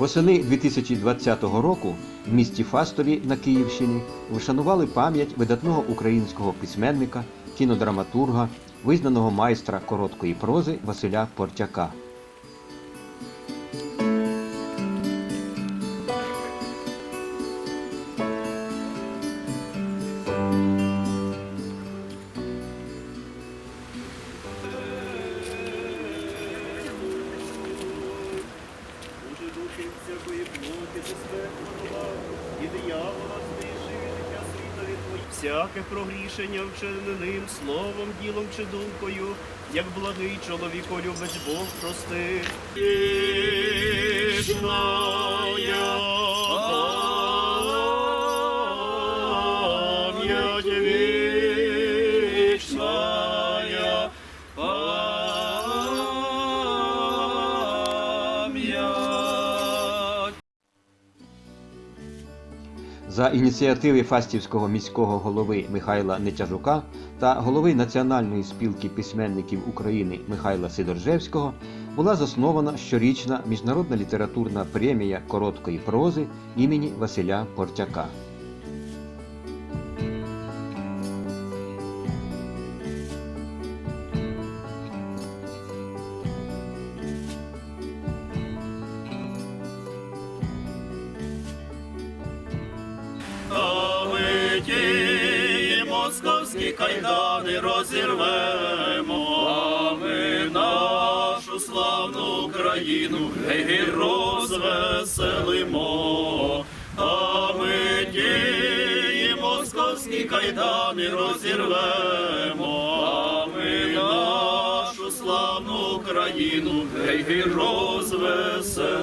Восени 2020 року в місті Фастові на Київщині вшанували пам'ять видатного українського письменника, кінодраматурга, визнаного майстра короткої прози Василя Портяка. І диявола знищив життя світові твої. Всяке прогрішення вчиненим словом, ділом чи думкою, як благий чоловіко любить Бог прости. За ініціативи Фастівського міського голови Михайла Нетяжука та голови Національної спілки письменників України Михайла Сидоржевського була заснована щорічна міжнародна літературна премія короткої прози імені Василя Портяка. Кайдани розірвемо, а ми нашу славну Україну гей розвеселимо, а ми ті московські кайдани розірвемо, а ми нашу славну Україну гей розвеселимо.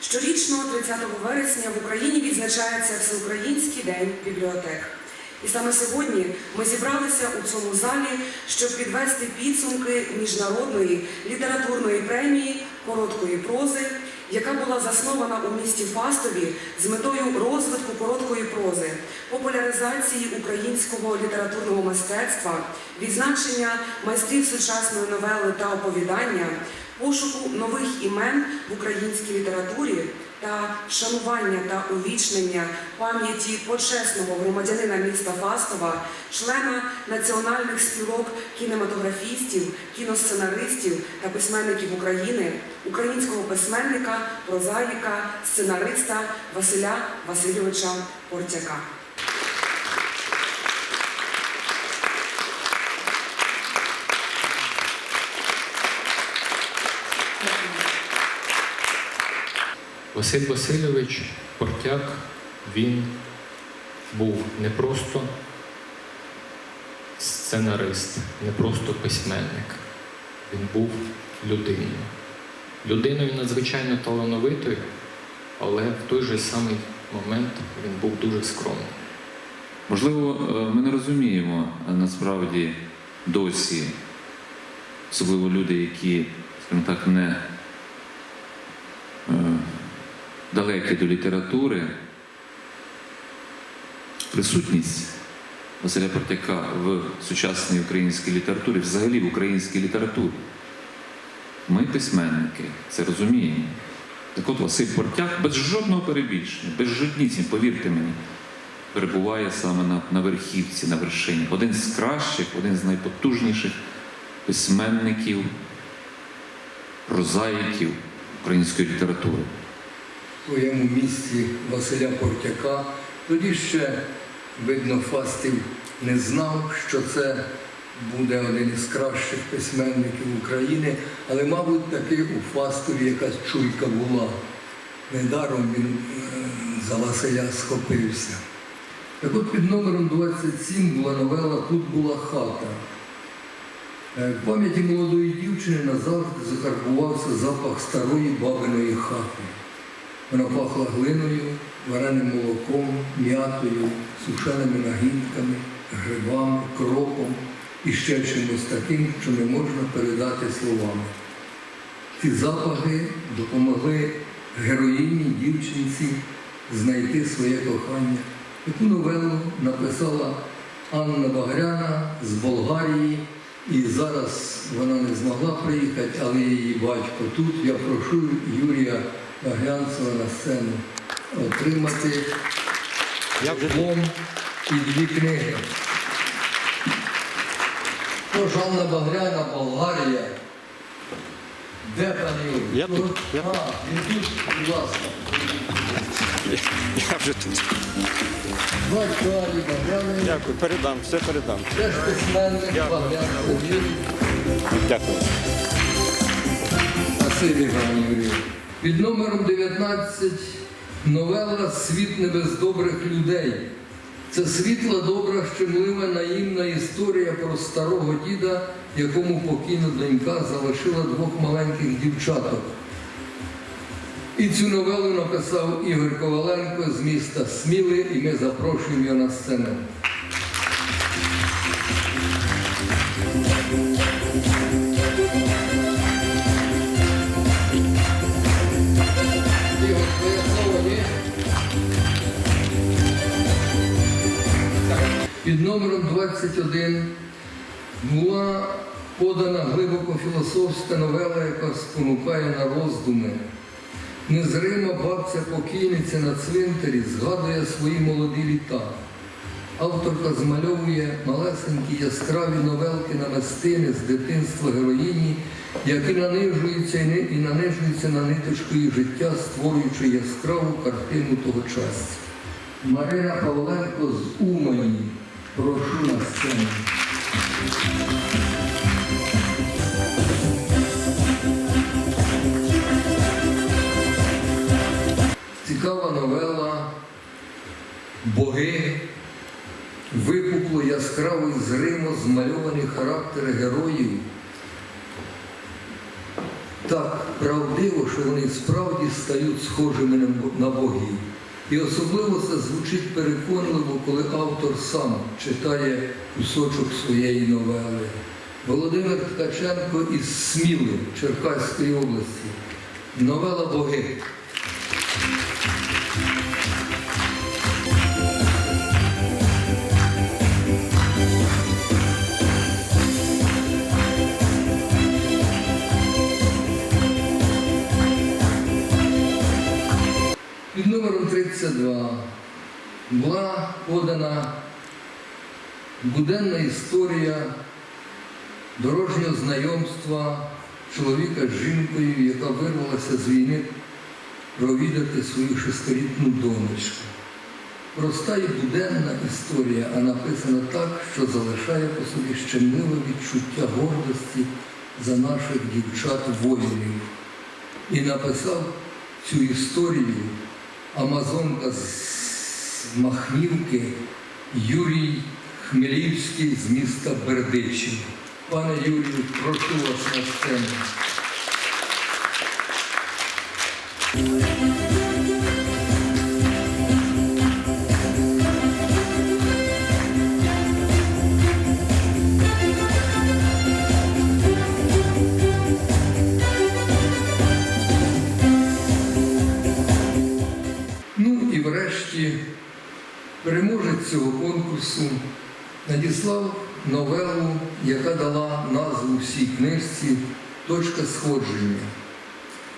Щорічно, 30 вересня, в Україні відзначається Всеукраїнський день бібліотек. І саме сьогодні ми зібралися у цьому залі, щоб підвести підсумки міжнародної літературної премії короткої прози, яка була заснована у місті Фастові з метою розвитку короткої прози, популяризації українського літературного мистецтва, відзначення майстрів сучасної новели та оповідання, пошуку нових імен в українській літературі та шанування та увічнення пам'яті почесного громадянина міста Фастова, члена національних спілок кінематографістів, кіносценаристів та письменників України, українського письменника, прозаїка, сценариста Василя Васильовича Портяка. Василь Васильович Портяк, він був не просто сценарист, не просто письменник. Він був людиною. Людиною надзвичайно талановитою, але в той же самий момент він був дуже скромним. Можливо, е, ми не розуміємо е, насправді досі, особливо люди, які, скажімо так, не далекі до літератури, присутність Василя Портяка в сучасній українській літературі, взагалі в українській літературі. Ми, письменники, це розуміємо. Так от Василь Портяк без жодного перебільшення, без жодніців, повірте мені, перебуває саме на, на верхівці, на вершині. Один з кращих, один з найпотужніших письменників, прозаїків української літератури. В своєму місті Василя Портяка. Тоді ще, видно, Фастів не знав, що це буде один із кращих письменників України, але, мабуть, таки у Фастові якась чуйка була. Недаром він е, за Василя схопився. Так от під номером 27 була новела Тут була хата. Е, В пам'яті молодої дівчини назавжди закарбувався запах старої бабиної хати. Вона пахла глиною, вареним молоком, м'ятою, сушеними нагінками, грибами, кропом і ще чимось таким, що не можна передати словами. Ці запахи допомогли героїні дівчинці знайти своє кохання. Таку новелу написала Анна Багряна з Болгарії І зараз вона не змогла приїхати, але її батько тут. Я прошу Юрія Багрянцева на сцену отримати Я диплом і дві книги. То Жанна Багряна, Болгарія. Де пан Юрій? Я тут, я А, він тут, будь ласка. я вже тут. Батько Алі. Дякую, передам, все передам. Теж письменник Юрій. Дякую. Василій Іван Юрій. Під номером 19 новела Світ не без добрих людей. Це світла, добра, щемлива, наївна історія про старого діда, якому покійна донька залишила двох маленьких дівчаток. І цю новелу написав Ігор Коваленко з міста Сміли, і ми запрошуємо його на сцену. Під номером 21 була подана глибоко філософська новела, яка спонукає на роздуми. Незрима бабця покійниця на цвинтарі згадує свої молоді літа. Авторка змальовує малесенькі яскраві новелки на мистини з дитинства героїні, які нанижуються і ни- і нанижуються на ниточку її життя, створюючи яскраву картину того часу. Марина Павленко з Умані. Прошу на сцену. Цікава новела Боги. Випукло яскраво і зримо змальовані характери героїв. Так правдиво, що вони справді стають схожими на богів. І особливо це звучить переконливо, коли автор сам читає кусочок своєї новели. Володимир Ткаченко із Сміли Черкаської області. Новела Боги. Подана буденна історія дорожнього знайомства чоловіка з жінкою, яка вирвалася з війни провідати свою шестирітну донечку. Проста і буденна історія, а написана так, що залишає по собі щемливе відчуття гордості за наших дівчат-воїнів. І написав цю історію Амазонка з Махнівки Юрій Хмелівський з міста Бердичів. Пане Юрію, прошу вас на сцену. Цього конкурсу надіслав новелу, яка дала назву всій книжці Точка сходження.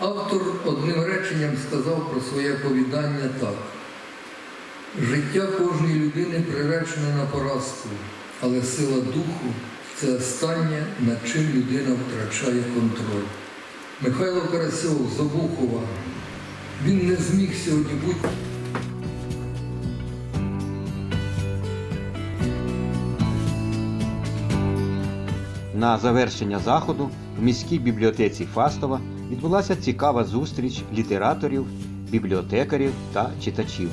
Автор одним реченням сказав про своє повідання так. Життя кожної людини приречене на поразку, але сила духу це останнє, над чим людина втрачає контроль. Михайло Карасьов з Обухова. Він не зміг сьогодні бути На завершення заходу в міській бібліотеці Фастова відбулася цікава зустріч літераторів, бібліотекарів та читачів.